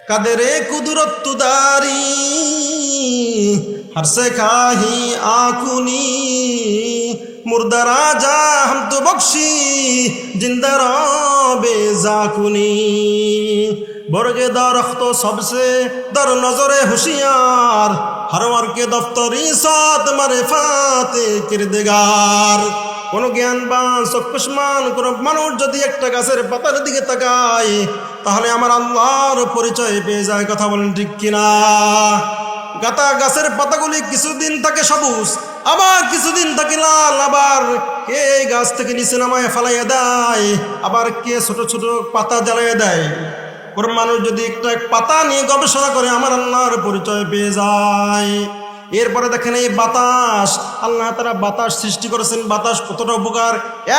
কাদেরে কুদরত তুদারি হরসে খাহি আকুনি। মুর্দা রাজা হাম তো বক্সি, জিন্দা বেজাকুনি বরগে বর্গে দরখত সবসে দর নজরে হুশিয়ার হরওয়ার কে দফতরি সাত মারে ফাতে কিরদেগার। কোন জ্ঞানবান চক্ষুষ্মান কোন মানুষ যদি একটা গাছের পাতার দিকে তাকায়, তাহলে আমার আল্লাহর পরিচয় পেয়ে যায়, কথা বলেন ঠিক কিনা? গাতা গাছের পাতাগুলি কিছুদিন থাকে সবুজ, আবার কিছুদিন থাকে লাল, আবার কে গাছ থেকে নিচে নামায় ফালাইয়া দেয়, আবার কে ছোট ছোট পাতা জ্বালাইয়া দেয়। কোন মানুষ যদি একটা পাতা নিয়ে গবেষণা করে, আমার আল্লাহর পরিচয় পেয়ে যায়। এরপরে দেখেন এই বাতাস, আল্লাহ তারা বাতাস সৃষ্টি করেছেন, বাতাস কতটা উপকার?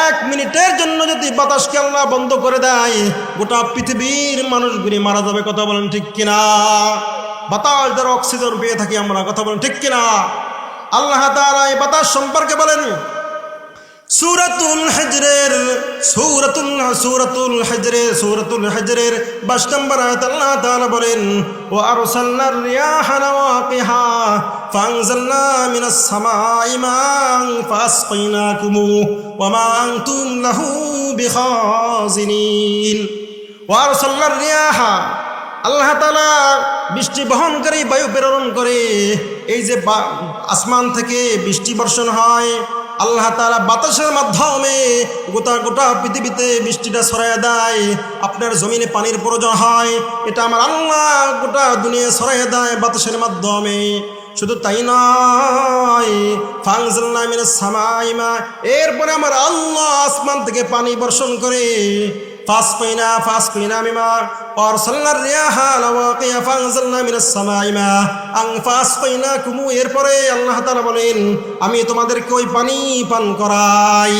এক মিনিটের জন্য যদি বাতাসকে আল্লাহ বন্ধ করে দেয়, গোটা পৃথিবীর মানুষগুলি মারা যাবে, কথা বলেন ঠিক কিনা? বাতাস দ্বারা অক্সিজেন পেয়ে থাকি আমরা, কথা বলেন ঠিক কিনা? আল্লাহ তারা এই বাতাস সম্পর্কে বলেন সুরাতুল হজরের, সুরাতুল সুরাতুল হজরে, সুরাতুল হজরের বাস নম্বর আল্লাহ তাআলা বলেন ও আরসালনার রিয়াহা লাওয়াকিহা ফানজালনা মিনাস সামাই মান ফাসকাইনাকুমু ওয়া মা আনতুম লাহু বিখাজিনিন। ওয়া আরসালনার রিয়াহা আল্লাহ তালা বৃষ্টি বহনকারী বায়ু প্রেরণ করে, এই যে আসমান থেকে বৃষ্টি বর্ষণ হয় আল্লাহ তালা বাতাসের মাধ্যমে গোটা গোটা পৃথিবীতে বৃষ্টিটা ছড়াইয়া দেয়। আপনার জমিনে পানির প্রয়োজন হয়, এটা আমার আল্লাহ গোটা দুনিয়া ছড়াইয়া দেয় বাতাসের মাধ্যমে। শুধু তাই নয় এরপরে আমার আল্লাহ আসমান থেকে পানি বর্ষণ করে فاسقنا فاسقنا مما وارسلنا الرياح لواقيا فانزلنا من السماء ماء ان فاسقيناكم এরপরে আল্লাহ তাআলা বলেন আমি তোমাদেরকে ওই পানি পান করাই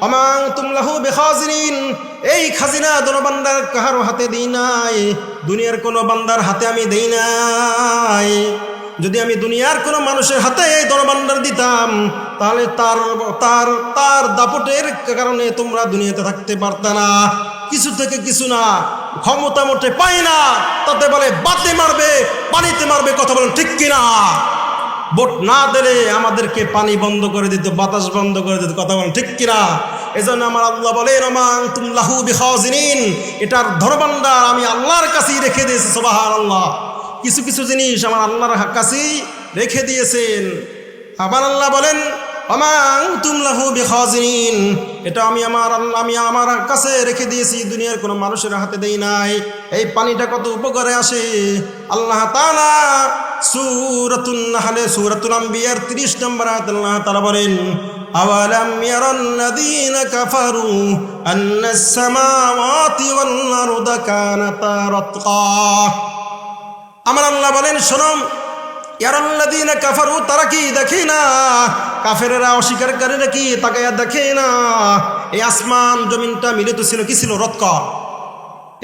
অমাং তুমলাহু বেখাজিরিন এই খাজিনা দোনো বান্দার কাহারো হাতে দিই নাই দুনিয়ার কোনো বান্দার হাতে আমি দেই নাই যদি আমি দুনিয়ার কোনো মানুষের হাতে এই দনবান্ডার দিতাম, তাহলে তার তার তার দাপটের কারণে তোমরা দুনিয়াতে থাকতে পারত না। কিছু থেকে কিছু না, ক্ষমতা মোটে পাই না। তাতে বলে, বাতে মারবে, পানিতে মারবে, কথা বলেন ঠিক কিনা? ভোট না দিলে আমাদেরকে পানি বন্ধ করে দিত, বাতাস বন্ধ করে দিত, কথা বলেন ঠিক কিনা? এজন্য আমার আল্লাহ বলে রমাং তুম লাহু বিখাজিনিন। এটার ধরবান্ডার আমি আল্লাহর কাছেই রেখে দিয়েছি, সুবহানাল্লাহ। আল্লাহ কিছু কিছু জিনিস আমার আল্লাহর কাছেই রেখে দিয়েছেন। আবার আল্লাহ বলেন এটা আমি আমার আল্লাহ, আমি আমার কাছে রেখে দিয়েছি, দুনিয়ার কোনো মানুষের হাতে দেই নাই। এই পানিটা কত উপকারে আসে। আল্লাহ তাআলা সূরাতুন নাহলে, সূরাতুল আম্বিয়ার 30 নম্বর আয়াত আল্লাহ তাআলা বলেন, আওয়ালাম ইয়ারাল্লাযীনা কাফারু আন্নাস সামাওয়াতি ওয়াল আরদা আমার আল্লাহ বলেন শোনম তারা কি না? কি না। এই আসমান জমিনটা মিলিত ছিল, কি ছিল?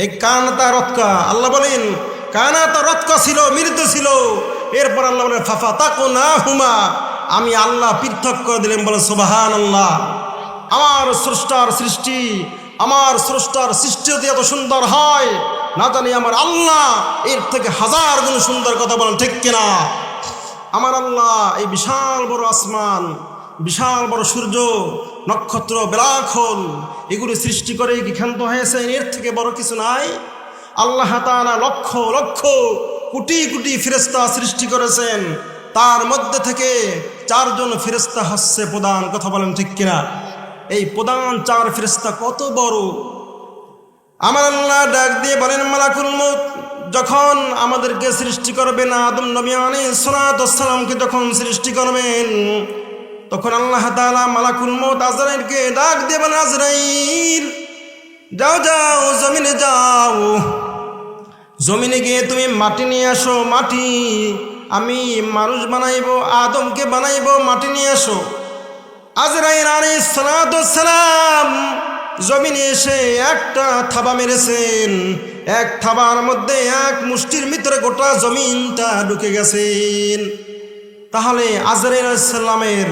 এই আল্লাহ বলেন ছিল, মিলিত ছিল। এরপর বলেন ফাফা তাকো না হুমা আমি আল্লাহ পৃথক করে দিলেন, বলে সোবাহান আল্লাহ আমার স্রষ্টার সৃষ্টি, আমার স্রষ্টার সৃষ্টি এত সুন্দর হয়। না জানি আমার আল্লাহ এর থেকে হাজার গুণ সুন্দর কথা বলেন, ঠিক কিনা? আমার আল্লাহ এই বিশাল বড় আসমান, বিশাল বড় সূর্য, নক্ষত্র, বেলাখল, এগুলি সৃষ্টি করে কি ক্ষান্ত হয়েছেন এর থেকে বড় কিছু নাই। আল্লাহ তাআলা লক্ষ লক্ষ, কোটি কোটি ফেরেস্তা সৃষ্টি করেছেন। তার মধ্যে থেকে চারজন ফেরেস্তা হচ্ছে প্রধান, কথা বলেন ঠিক কিনা? এই প্রধান চার ফেরেস্তা কত বড়? আমার আল্লাহ ডাক দিয়ে বলেন, মালাকুল মত যখন আমাদেরকে সৃষ্টি করবেন আদম নবী আলী সালাতামকে যখন সৃষ্টি করবেন, তখন আল্লাহ তাআলা মালাকুল মত আজরাইলকে ডাক দিয়ে বলেন, আজরাইল, যাও যাও, জমিনে যাও। জমিনে গিয়ে তুমি মাটি নিয়ে আসো, মাটি আমি মানুষ বানাইবো, আদমকে বানাইবো, মাটি নিয়ে আসো। আজরাইল আলী সালাম জমিনে এসে একটা থাবা মেরেছেন। এক থাবার মধ্যে এক মুষ্টির ভিতরে গোটা জমিনটা ঢুকে গেছেন। তাহলে আজরাইল সাল্লামের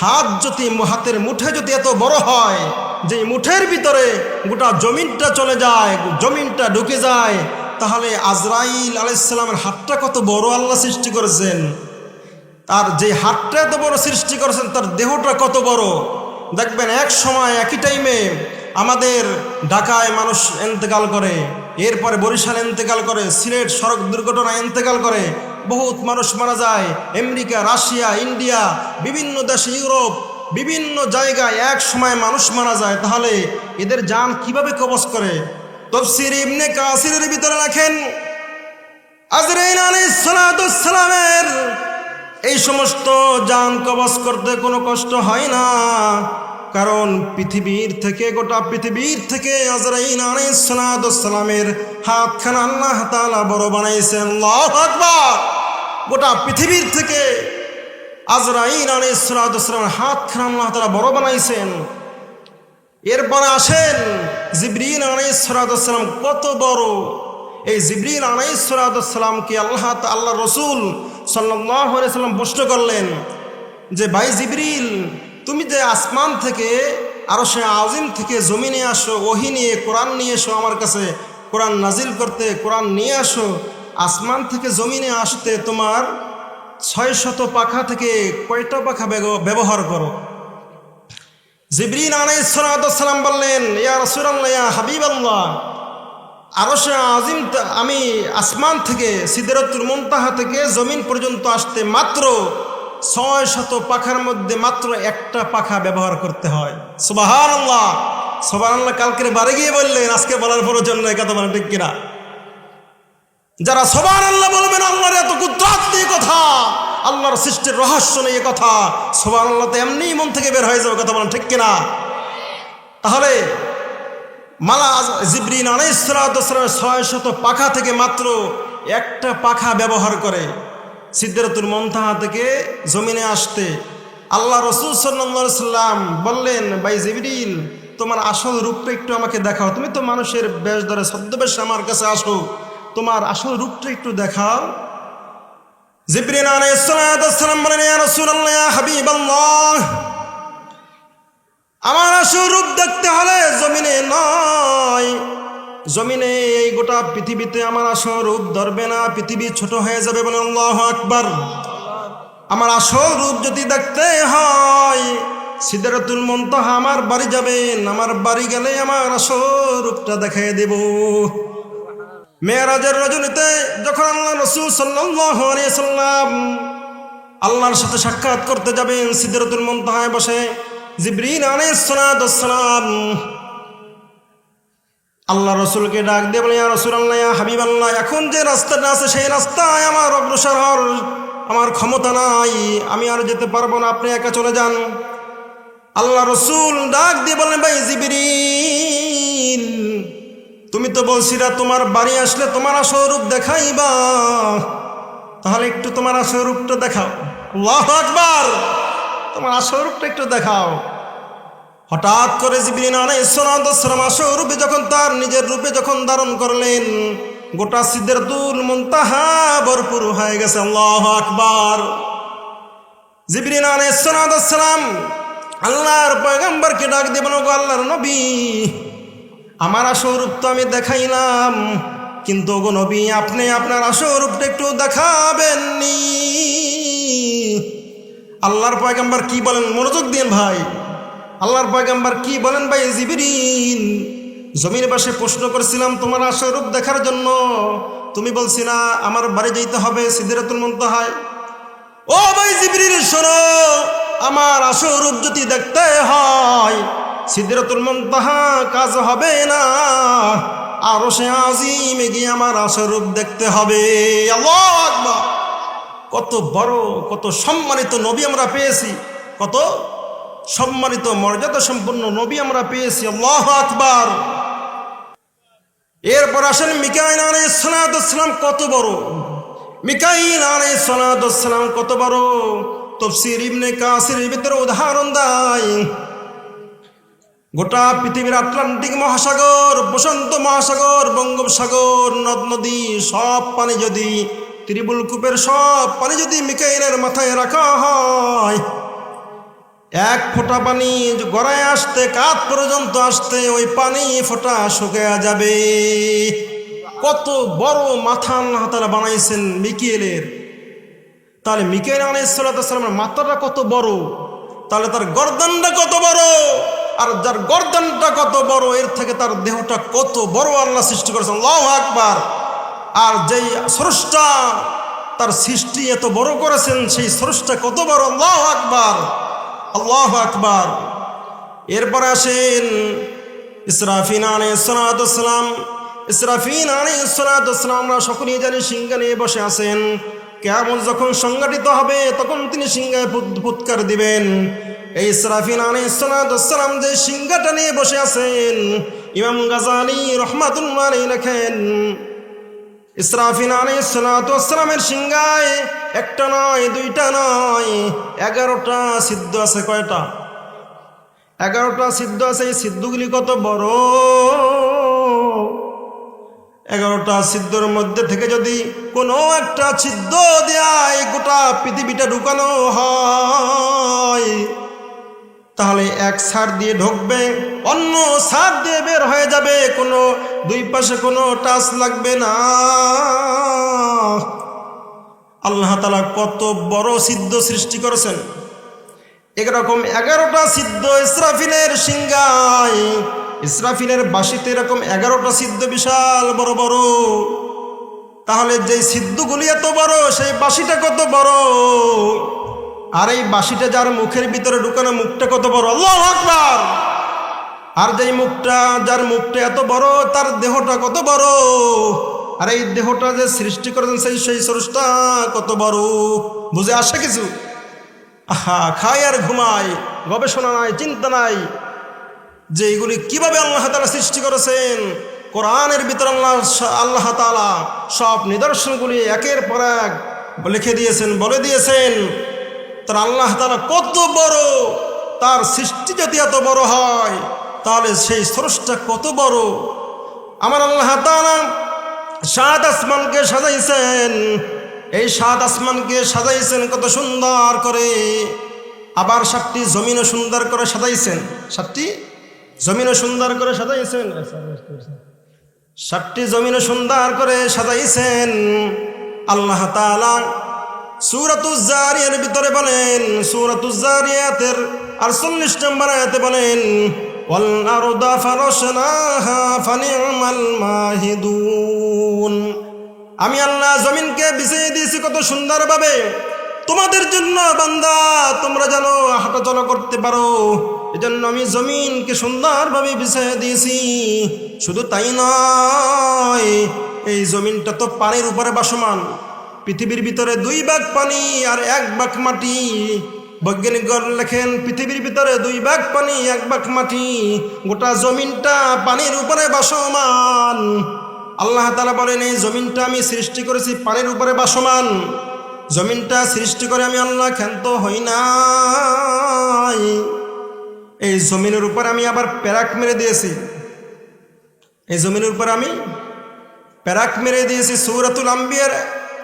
হাত যদি হাতের মুঠে যদি এত বড় হয় যে মুঠের ভিতরে গোটা জমিনটা চলে যায়, জমিনটা ঢুকে যায়, তাহলে আজরাইল আলাইসাল্লামের হাতটা কত বড় আল্লাহ সৃষ্টি করেছেন? তার যে হাতটা এত বড় সৃষ্টি করেছেন, তার দেহটা কত বড়? দেখবেন এক সময় একই টাইমে আমাদের ঢাকায় মানুষ এন্তেকাল করে, এরপরে বরিশাল এন্তেকাল করে, সিলেট সড়ক দুর্ঘটনায় এন্তেকাল করে, বহুত মানুষ মারা যায়। আমেরিকা, রাশিয়া, ইন্ডিয়া, বিভিন্ন দেশে ইউরোপ, বিভিন্ন জায়গায় এক সময় মানুষ মারা যায়। তাহলে এদের যান কীভাবে কবজ করে? তফসির ইবনে কাসিরের ভিতরে রাখেন আজরাইল আলাইহিস সালামের এই সমস্ত যান কবজ করতে কোনো কষ্ট হয় না। কারণ পৃথিবীর থেকে, গোটা পৃথিবীর থেকে আজরাইল আলাইহিস সালামের হাতখানা আল্লাহ তাআলা বড় বানাইছেন গোটা পৃথিবীর থেকে আজরাইল আলাইহিস সালামের হাতখানা আল্লাহ তাআলা বড় বানাইছেন। এরপরে আসেন জিবরিল আলাইসালাম কত বড়। এই জিবরিল আলাইসালামকে আল্লাহ আল্লাহ রসুল সাল্লাম প্রশ্ন করলেন যে, ভাই জিবরিল তুমি যে আসমান থেকে আরও সে আজিম থেকে জমিনে আসো, ওহি নিয়ে, কোরআন নিয়ে এসো আমার কাছে, কোরআন নাজিল করতে, কোরআন নিয়ে আসো, আসমান থেকে জমিনে আসতে তোমার ছয় শত পাখা থেকে কয়টা পাখা ব্যবহার করো? জিবরিন আলাইসালাম বললেন, ইয়া রসুরাল্লাহ হাবিব আল্লাহ আরও সে আজিম আমি আসমান থেকে সিদরতুল মুনতাহা থেকে জমিন পর্যন্ত আসতে মাত্র ছয় শত পাখার মধ্যে মাত্র একটা পাখা ব্যবহার করতে হয়। সুবাহান আল্লাহ সোবাহ আল্লাহ কালকের বারে গিয়ে বললেন, আজকে বলার পরের জন্য এই কথা ঠিক কিনা? যারা সবার আল্লাহ বলবেন, আল্লাহর এত কুদ্রাত নিয়ে কথা, আল্লাহর সৃষ্টির রহস্য নিয়ে কথা সবার আল্লাহ তো এমনি মন থেকে বের হয়ে যাবে, কথা বলেন ঠিক কিনা? তাহলে, মালা জিবরিন জিব্রিন আলাইসালামের ছয় শত পাখা থেকে মাত্র একটা পাখা ব্যবহার করে সিদ্ধারতুল মন্তাহা থেকে জমিনে আসতে আল্লাহ রসুল সাল্লা সাল্লাম বললেন, ভাই জিবরিল, তোমার আসল রূপটা একটু আমাকে দেখাও। তুমি তো মানুষের বেশ ধরে ছদ্মবেশ আমার কাছে আসো। তোমার আসল রূপটা একটু দেখাও। আমার আসল রূপ দেখতে হলে জমিনে নয়। জমিনে এই গোটা পৃথিবীতে আমার আসল রূপ ধরবে না, পৃথিবী ছোট হয়ে যাবে বলে আল্লাহ আকবার। আমার আসল রূপ যদি দেখতে হয় সিদ্ধারাতুল মন্তহা আমার বাড়ি যাবেন আমার বাড়ি গেলে আমার আসল রূপটা দেখাই দেব। মেয়েরাজের রজনীতে যখন আল্লাহ রসুল সাল্লাম আল্লাহর সাথে সাক্ষাৎ করতে যাবেন সিদ্ধারতুল মন্তহায় বসে জিব্রিন আলাইসালাম আল্লাহ রসুলকে ডাক দিয়ে বলে রসুল আল্লাহ হাবিব আল্লাহ এখন যে রাস্তাটা আছে, সেই রাস্তায় আমার অগ্রসর হওয়ার আমার ক্ষমতা নাই, আমি আর যেতে পারব না, আপনি একা চলে যান। আল্লাহ রসুল ডাক দিয়ে বলেন ভাই জিবিরিন তুমি তো বলছিলা তোমার বাড়ি আসলে তোমার আসল রূপ দেখাইবা। তাহলে একটু তোমার আসল রূপটা দেখাও আকবার! তোমার আসল রূপটা একটু দেখাও। হঠাৎ করে যখন তার নিজের রূপে যখন ধারণ করলেন, গোটা সিদ্ধের দুল মন্তাহা ভরপুর হয়ে গেছে। আল্লাহ আকবার। জিবরিন আল্লাহর পয়গম্বরকে ডাক দেবেন আল্লাহর নবী, আমার আসরূপ তো আমি দেখাইলাম, কিন্তু গো নবী, আপনি আপনার আসরূপটা একটু দেখাবেননি। আল্লাহর পয়গম্বর কি বলেন? মনোযোগ দিন ভাই। আল্লাহর পয়গম্বর কি বলেন ভাই জিবিরিন জমির পাশে প্রশ্ন করেছিলাম, তোমার আসরূপ দেখার জন্য। তুমি বলছি না আমার বাড়ি যেতে হবে সিদ্ধিরাতুল মন্তহায়। ও ভাই জিবরিল, শোনো, আমার আসরূপ যদি দেখতে হয় সিদ্ধাতুল মন্তাহা কাজ হবে না। আরও সে আজিমে গিয়ে আমার আসরূপ দেখতে হবে। কত বড়, কত সম্মানিত নবী আমরা পেয়েছি। কত সম্মানিত মর্যাদা সম্পন্ন নবী আমরা পেয়েছি, আল্লাহ আকবার। এরপর আসেন মিকাইন আলাইসালাম কত বড়? মিকাইল আলাইসালাম কত বড়? তফসির ইবনে কাসির ভিতরে উদাহরণ দেয়। গোটা পৃথিবীর আটলান্টিক মহাসাগর প্রশান্ত মহাসাগর, বঙ্গোপসাগর, নদ নদী, সব পানি যদি ত্রিবুল কূপের সব পানি যদি মিকাইলের মাথায় রাখা হয় এক ফোঁটা পানি গড়ায় আসতে, কাত পর্যন্ত আসতে ওই পানি ফোঁটা শুকিয়ে যাবে। কত বড় মাথা তালা বানাইছেন মিকিয়েলের। তাহলে মিকাইল আলাইসালামের মাথাটা কত বড়? তাহলে তার গর্দানটা কত বড়? আর যার গর্দানটা কত বড়, এর থেকে তার দেহটা কত বড় আল্লাহ সৃষ্টি করেছেন। আল্লাহ আকবার। আর যেই স্রষ্টা, তার সৃষ্টি এত বড় করেছেন, সেই স্রষ্টা কত বড়? আল্লাহ আকবার। আল্লাহ আকবার। এরপর আসেন ইসরাফিন আলাইসালাম ইসরাফিন আলাইসালাম আমরা সকলেই জানি সিংহা নিয়ে বসে আছেন। কেমন যখন সংগঠিত হবে, তখন তিনি সিংহায় ফুৎ- ফুৎকার দিবেন। এই ইসরাফিন আলাইসালাম যে সিংহাটা নিয়ে বসে আছেন, ইমাম গাজালি রহমাতুল্লাহ আলাইহি ইসরাফিন আলাইসালামের সিংহায় একটা নয়, দুইটা নয়, এগারোটা সিদ্ধ আছে কয়টা? এগারোটা সিদ্ধ আছে, এই সিদ্ধগুলি কত বড়? এগারোটা সিদ্ধর মধ্যে থেকে যদি কোনো একটা ছিদ্র দেয় গোটা পৃথিবীটা ঢুকানো হয় তাহলে এক সার দিয়ে ঢুকবে, অন্য সার দিয়ে বের হয়ে যাবে। কোনো দুই পাশে কোনো টাচ লাগবে না। আল্লাহ তালা কত বড় সিদ্ধ সৃষ্টি করেছেন। এরকম এগারোটা সিদ্ধ ইসরাফিলের সিংগায় ইসরাফিলের বাসিতে এরকম এগারোটা সিদ্ধ বিশাল, বড় বড়। তাহলে যে সিদ্ধগুলি এত বড়, সেই বাসিটা কত বড়? আর এই বাসিটা যার মুখের ভিতরে ঢুকানো মুখটা কত বড়? আল্লাহ আকবার! আর যেই মুখটা, যার মুখটা এত বড়, তার দেহটা কত বড়? আর এই দেহটা যে সৃষ্টি করেছেন সেই সেই সরসটা কত বড়? বুঝে আসে কিছু? আহা, খায় আর ঘুমায়, গবেষণা নাই, চিন্তা নাই। যে এগুলি কীভাবে আল্লাহ তালা সৃষ্টি করেছেন? কোরআনের ভিতর আল্লাহ আল্লাহ তালা সব নিদর্শনগুলি একের পর এক লিখে দিয়েছেন, বলে দিয়েছেন। তার আল্লাহ তালা কত বড়, তার সৃষ্টি যদি এত বড় হয়, তাহলে সেই স্রষ্টা কত বড়? আমার আল্লাহ তালা সাত আসমানকে সাজাইছেন। এই সাত আসমানকে সাজাইছেন কত সুন্দর করে। আবার সাতটি জমিনও সুন্দর করে সাজাইছেন। সাতটি জমিনও সুন্দর করে সাজাইছেন। সাতটি জমিনও সুন্দর করে সাজাইছেন। আল্লাহ তাআলা সুরাতুজারিয়ার ভিতরে বলেন সুরাতুজারিয়াতের আর চল্লিশ নম্বর আয়াতে বলেন والأرض فرشناها فنعم الماهدون আমি আল্লাহ জমিনকে বিছিয়ে দিয়েছি কত সুন্দরভাবে তোমাদের জন্য বান্দা তোমরা যেন হাঁটা চলা করতে পারো এজন্য আমি জমিনকে সুন্দরভাবে বিছিয়ে দিয়েছি শুধু তাই নয় এই জমিনটা তো পানির উপরে বাসমান পৃথিবীর ভিতরে দুই ভাগ পানি আর এক ভাগ মাটি। বৈজ্ঞানিকগণ লেখেন, পৃথিবীর ভিতরে দুই ভাগ পানি, এক ভাগ মাটি। গোটা জমিনটা পানির উপরে বাসমান। আল্লাহ তালা বলেন, এই জমিনটা আমি সৃষ্টি করেছি পানির উপরে বাসমান। জমিনটা সৃষ্টি করে আমি আল্লাহ ক্ষান্ত হই নাই। এই জমিনের উপর আমি আবার প্যারাক মেরে দিয়েছি। এই জমিনের উপর আমি প্যারাক মেরে দিয়েছি সৌরাতুল আম্বিয়ার।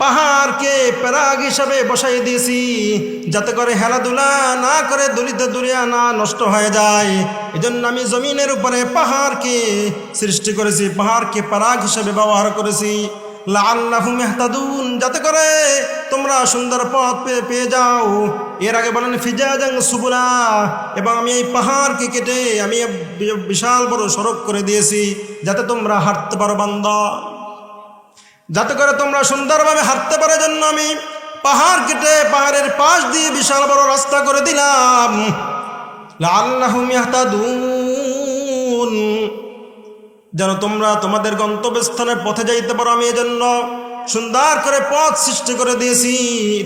পাহাড়কে প্যারাগ হিসাবে বসাই দিয়েছি। যাতে করে খেলাধুলা না করে দলিত দুলিয়া না নষ্ট হয়ে যায়। এজন্য আমি জমিনের উপরে পাহাড়কে সৃষ্টি করেছি, পাহাড়কে প্যারাগ হিসাবে ব্যবহার করেছি। লাল্লাহুম ইহতাদুন যাতে করে তোমরা সুন্দর পথ পেয়ে পেয়ে যাও। এর আগে বলেন ফিজাজাং সুবুলা, এবং আমি এই পাহাড়কে কেটে আমি বিশাল বড় সড়ক করে দিয়েছি, যাতে তোমরা হাঁটতে পারো বান্দা। যাতে করে তোমরা সুন্দরভাবে হাঁটতে পারো জন্য আমি পাহাড় কেটে পাহাড়ের পাশ দিয়ে বিশাল বড় রাস্তা করে দিলাম। যেন তোমরা তোমাদের গন্তব্যস্থানের পথে যাইতে পারো আমি এজন্য সুন্দর করে পথ সৃষ্টি করে দিয়েছি।